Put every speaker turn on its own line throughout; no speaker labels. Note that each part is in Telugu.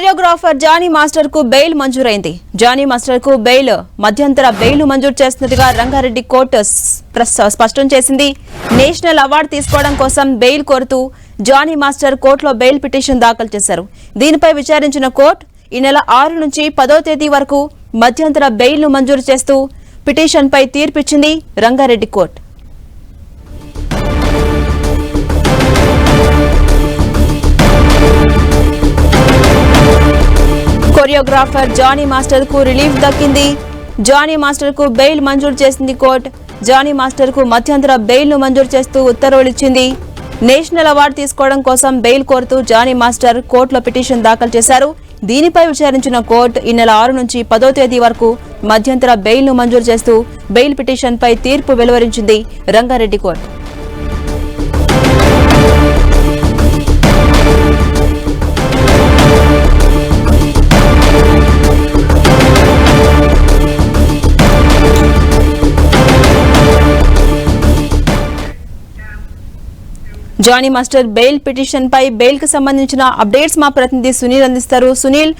కొరియోగ్రాఫర్ జానీ మాస్టర్కు బెయిల్ మంజూరైంది. జానీ మాస్టర్కు బెయిల్ మధ్యంతర బెయిల్ మంజూరు చేస్తున్నట్టుగా రంగారెడ్డి కోర్టు స్పష్టం చేసింది. నేషనల్ అవార్డు తీసుకోవడం కోసం బెయిల్ కోరుతూ జానీ మాస్టర్ కోర్టులో బెయిల్ పిటిషన్ దాఖలు చేశారు. దీనిపై విచారించిన కోర్టు ఈ నెల ఆరు నుంచి పదో తేదీ వరకు మధ్యంతర బెయిల్ను మంజూరు చేస్తూ పిటిషన్పై తీర్పిచ్చింది రంగారెడ్డి కోర్టు. కొరియోగ్రాఫర్ జానీ మాస్టర్కు రిలీఫ్ దక్కింది. జానీ మాస్టర్కు బెయిల్ మంజూరు చేసింది కోర్టు. జానీ మాస్టర్కు మధ్యంతర బెయిల్ను మంజూరు చేస్తూ ఉత్తర్వులు ఇచ్చింది నేషనల్ అవార్డు తీసుకోవడం కోసం బెయిల్ కోరుతూ జానీ మాస్టర్ కోర్టులో పిటిషన్ దాఖలు చేశారు. దీనిపై విచారించిన కోర్టు ఈ నెల ఆరు నుంచి పదో తేదీ వరకు మధ్యంతర బెయిల్ను మంజూరు చేస్తూ బెయిల్ పిటిషన్పై తీర్పు వెలువరించింది Rangareddy court. Johnny master bail petition పై బెయిల్కు సంబంధించిన అప్డేట్స్ మా ప్రతినిధి సునీల్ అందిస్తారు. సునీల్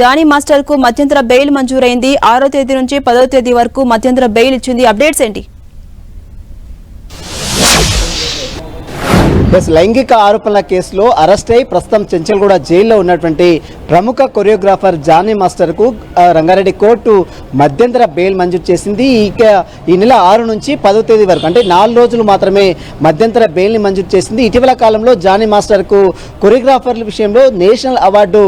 జానీ మాస్టర్కు మధ్యంతర బెయిల్ మంజూరైంది. ఆరో తేదీ నుంచి పదో తేదీ వరకు మధ్యంతర బెయిల్ ఇచ్చింది. అప్డేట్స్ ఏంటి?
ఎస్ లైంగిక ఆరోపణల కేసులో అరెస్ట్ అయి ప్రస్తుతం చెంచల్గూడ జైల్లో ఉన్నటువంటి ప్రముఖ కొరియోగ్రాఫర్ జానీ మాస్టర్కు రంగారెడ్డి కోర్టు మధ్యంతర బెయిల్ మంజూరు చేసింది. ఇక ఈ నెల ఆరు నుంచి పదో తేదీ వరకు అంటే నాలుగు రోజులు మాత్రమే మధ్యంతర బెయిల్ని మంజూరు చేసింది. ఇటీవల కాలంలో జానీ మాస్టర్కు కొరియోగ్రాఫర్ల విషయంలో నేషనల్ అవార్డు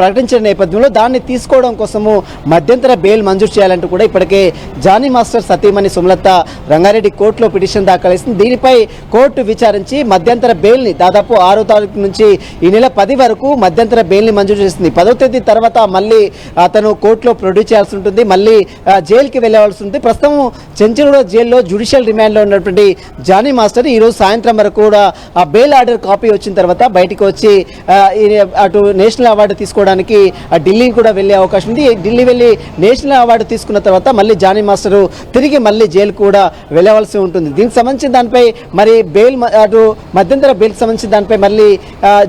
ప్రకటించిన నేపథ్యంలో దాన్ని తీసుకోవడం కోసము మధ్యంతర బెయిల్ మంజూరు చేయాలంటూ కూడా ఇప్పటికే జానీ మాస్టర్ సతీమణి సుమలత రంగారెడ్డి కోర్టులో పిటిషన్ దాఖలు చేసింది. దీనిపై కోర్టు విచారించి మధ్యంతర బెయిల్ని దాదాపు ఆరో తారీఖు నుంచి ఈ నెల పది వరకు మధ్యంతర బెయిల్ని మంజూరు చేసింది. పదో తేదీ తర్వాత మళ్ళీ అతను కోర్టులో ప్రొడ్యూస్ చేయాల్సి ఉంటుంది. మళ్ళీ జైలుకి వెళ్ళవలసి ఉంటుంది. ప్రస్తుతం చెంచలగూడ జైల్లో జ్యుడిషియల్ రిమాండ్లో ఉన్నటువంటి జానీ మాస్టర్ ఈరోజు సాయంత్రం వరకు కూడా ఆ బెయిల్ ఆర్డర్ కాపీ వచ్చిన తర్వాత బయటికి వచ్చి అటు నేషనల్ అవార్డు తీసుకోవడానికి ఆ ఢిల్లీ కూడా వెళ్ళే అవకాశం ఉంది. ఢిల్లీ వెళ్ళి నేషనల్ అవార్డు తీసుకున్న తర్వాత మళ్ళీ జానీ మాస్టరు తిరిగి మళ్ళీ జైలు కూడా వెళ్ళవలసి ఉంటుంది. దీనికి సంబంధించిన దానిపై మరి బెయిల్ అటు మధ్య మధ్యంతర బెయిల్కి సంబంధించిన దానిపై మళ్ళీ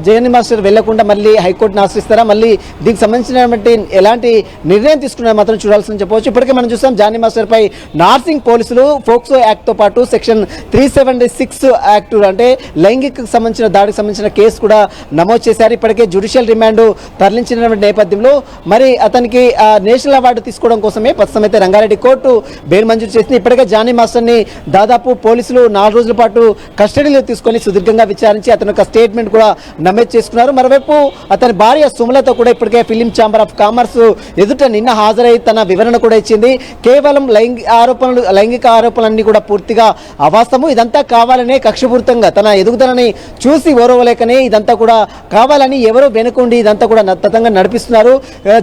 జగన్ మాస్టర్ వెళ్ళకుండా మళ్ళీ హైకోర్టును ఆశ్రయిస్తారా? మళ్ళీ దీనికి సంబంధించినటువంటి ఎలాంటి నిర్ణయం తీసుకున్నా మాత్రం చూడాల్సిన చెప్పవచ్చు. ఇప్పటికే మనం చూస్తాం జానీ మాస్టర్ పై నార్సింగ్ పోలీసులు ఫోక్సో యాక్ట్తో పాటు section three seventy six act అంటే లైంగిక సంబంధించిన దాడికి సంబంధించిన కేసు కూడా నమోదు చేశారు. ఇప్పటికే జ్యుడిషియల్ రిమాండ్ తరలించినటువంటి నేపథ్యంలో మరి అతనికి నేషనల్ అవార్డు తీసుకోవడం కోసమే ప్రస్తుతం అయితే రంగారెడ్డి కోర్టు బెయిల్ మంజూరు చేసింది. ఇప్పటికే జానీ మాస్టర్ని దాదాపు పోలీసులు నాలుగు రోజుల పాటు కస్టడీలో తీసుకొని సుదీర్ఘంగా విచారించి అతని యొక్క స్టేట్మెంట్ కూడా నమోదు చేసుకున్నారు. మరోవైపు అతని భార్య సుమలత కూడా ఇప్పటికే ఫిలిం ఛాంబర్ ఆఫ్ కామర్స్ ఎదుట నిన్న హాజరై తన వివరణ కూడా ఇచ్చింది. కేవలం లైంగిక ఆరోపణలు లైంగిక ఆరోపణలన్నీ కూడా పూర్తిగా అవాస్తము ఇదంతా కావాలనే కక్షపూరితంగా తన ఎదుగుదలని చూసి ఓరవలేకనే ఇదంతా కూడా కావాలని ఎవరో వెనుకుండి ఇదంతా కూడా తతంగా నడిపిస్తున్నారు.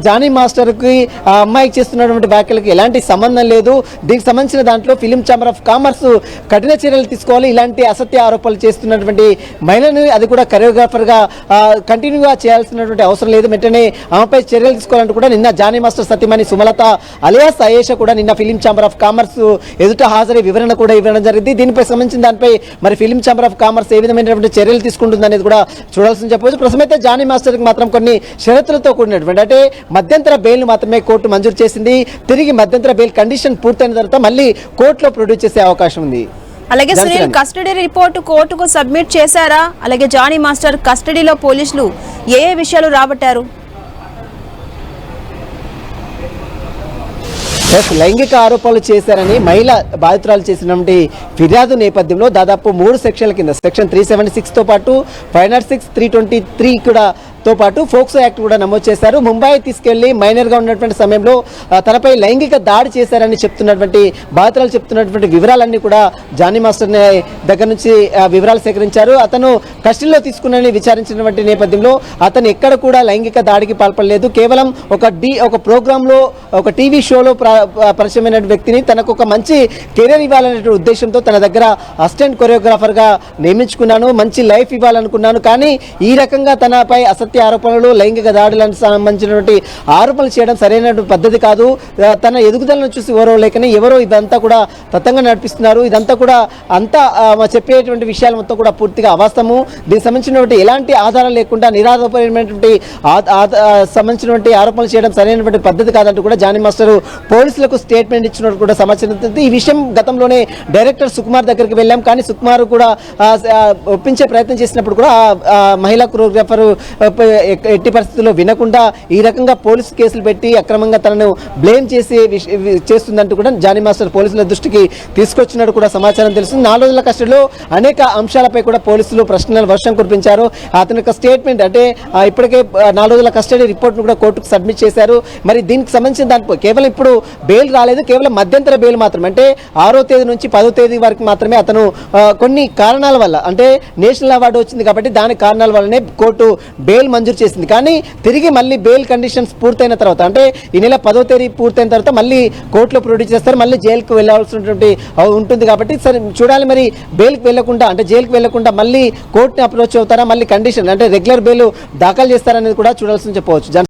జానీ మాస్టర్కి ఆ అమ్మాయికి చేస్తున్నటువంటి వ్యాఖ్యలకు ఎలాంటి సంబంధం లేదు. దీనికి సంబంధించిన దాంట్లో ఫిలిం ఛాంబర్ ఆఫ్ కామర్స్ కఠిన చర్యలు తీసుకోవాలి. ఇలాంటి అసత్య ఆరోపణలు చేస్తున్నటువంటి మహిళను అది కూడా కొరియోగ్రాఫర్గా కంటిన్యూగా చేయాల్సినటువంటి అవసరం లేదు. వెంటనే ఆమెపై చర్యలు తీసుకోవాలంటూ కూడా నిన్న జానీ మాస్టర్ సతీమణి సుమలత అలియాస్ అయేష కూడా నిన్న ఫిలిం ఛాంబర్ ఆఫ్ కామర్స్ ఎదుట హాజరై వివరణ కూడా ఇవ్వడం జరిగింది. దీనిపై సంబంధించిన దానిపై మరి ఫిలిం ఛాంబర్ ఆఫ్ కామర్స్ ఏ విధమైనటువంటి చర్యలు తీసుకుంటుంది అనేది కూడా చూడాల్సింది చెప్పవచ్చు. ప్రస్తుతం అయితే జానీ మాస్టర్కి మాత్రం కొన్ని షరతులతో కూడినటువంటి అంటే మధ్యంతర బెయిల్ మాత్రమే కోర్టు మంజూరు చేసింది. తిరిగి మధ్యంతర బెయిల్ కండిషన్ పూర్తయిన తర్వాత మళ్ళీ కోర్టులో ప్రొడ్యూస్ చేసే అవకాశం ఉంది.
అలాగే సునీల్. కస్టడీ రిపోర్టు కోర్టుకు సబ్మిట్ చేశారా అలాగే జానీ మాస్టర్ కస్టడీలో పోలీసులు ఏ ఏ విషయాలు రాబట్టారు
ఎస్ లైంగిక ఆరోపణలు చేశారని మహిళ బాధితురాలు చేసినటువంటి ఫిర్యాదు నేపథ్యంలో దాదాపు మూడు సెక్షన్ల కింద సెక్షన్ త్రీ సెవెంటీ సిక్స్తో పాటు five not six three twenty three కూడా తో పాటు ఫోక్సో యాక్ట్ కూడా నమోదు చేశారు. ముంబై తీసుకెళ్ళి మైనర్గా ఉన్నటువంటి సమయంలో తనపై లైంగిక దాడి చేశారని చెప్తున్నటువంటి బాధితురాలు చెప్తున్నటువంటి వివరాలన్నీ కూడా జానీ మాస్టర్ దగ్గర నుంచి వివరాలు సేకరించారు. అతను కస్టడీలో తీసుకున్నని విచారించినటువంటి నేపథ్యంలో అతను ఎక్కడ కూడా లైంగిక దాడికి పాల్పడలేదు. కేవలం ఒక డి ఒక ప్రోగ్రాంలో ఒక టీవీ షోలో ప్రా పరిచయమైన వ్యక్తిని తనకు ఒక మంచి కెరీర్ ఇవ్వాలనే ఉద్దేశంతో తన దగ్గర అసిస్టెంట్ కొరియోగ్రాఫర్గా నియమించుకున్నాను మంచి లైఫ్ ఇవ్వాలనుకున్నాను. కానీ ఈ రకంగా తనపై అసత్య ఆరోపణలు లైంగిక దాడులకు సంబంధించినటువంటి ఆరోపణలు చేయడం సరైన పద్ధతి కాదు. తన ఎదుగుదలను చూసి ఎవరో లేకనే ఎవరో ఇదంతా కూడా తతంగా నడిపిస్తున్నారు. ఇదంతా కూడా అంతా చెప్పేటువంటి విషయాలు మొత్తం కూడా పూర్తిగా అవాస్తము దీనికి సంబంధించినటువంటి ఎలాంటి ఆధారం లేకుండా నిరాధపరమైనటువంటి సంబంధించినటువంటి ఆరోపణలు చేయడం సరైనటువంటి పద్ధతి కాదంటూ కూడా జానీ మాస్టర్ పోలీసులకు స్టేట్మెంట్ ఇచ్చినట్టు కూడా సమాచారం ఈ విషయం గతంలోనే డైరెక్టర్ సుకుమార్ దగ్గరికి వెళ్ళాం. కానీ సుకుమార్ కూడా ఒప్పించే ప్రయత్నం చేసినప్పుడు కూడా మహిళా కొరియోగ్రాఫర్ ఎట్టి పరిస్థితుల్లో వినకుండా ఈ రకంగా పోలీసు కేసులు పెట్టి అక్రమంగా తనను బ్లేమ్ చేసి చేస్తుందంటూ కూడా జానీ మాస్టర్ పోలీసుల దృష్టికి తీసుకొచ్చినట్టు కూడా సమాచారం తెలుస్తుంది. నాలుగు రోజుల కస్టడీలో అనేక అంశాలపై కూడా పోలీసులు ప్రశ్నలు వర్షం కురిపించారు. అతని యొక్క స్టేట్మెంట్ అంటే ఇప్పటికే నాలుగు రోజుల కస్టడీ రిపోర్ట్ను కూడా కోర్టుకు సబ్మిట్ చేశారు. మరి దీనికి సంబంధించిన దానిపై కేవలం ఇప్పుడు బెయిల్ రాలేదు కేవలం మధ్యంతర బెయిల్ మాత్రమే. అంటే ఆరో తేదీ నుంచి పదో తేదీ వరకు మాత్రమే అతను కొన్ని కారణాల వల్ల అంటే నేషనల్ అవార్డు వచ్చింది కాబట్టి దాని కారణాల వల్లనే కోర్టు బెయిల్ మంజూరు చేసింది. కానీ తిరిగి మళ్ళీ బెయిల్ కండిషన్స్ పూర్తయిన తర్వాత అంటే ఈ నెల పదో తేదీ పూర్తయిన తర్వాత మళ్ళీ కోర్టులో ప్రొడ్యూస్ చేస్తారు మళ్ళీ జైలుకు వెళ్ళాల్సినటువంటి ఉంటుంది కాబట్టి సరే చూడాలి మరి బెయిల్కి వెళ్ళకుండా అంటే జైలుకి వెళ్ళకుండా మళ్ళీ కోర్టుని అప్రోచ్ అవుతారా మళ్ళీ కండిషన్ అంటే రెగ్యులర్ బెయిల్ దాఖలు చేస్తారనేది కూడా చూడాల్సి చెప్పవచ్చు.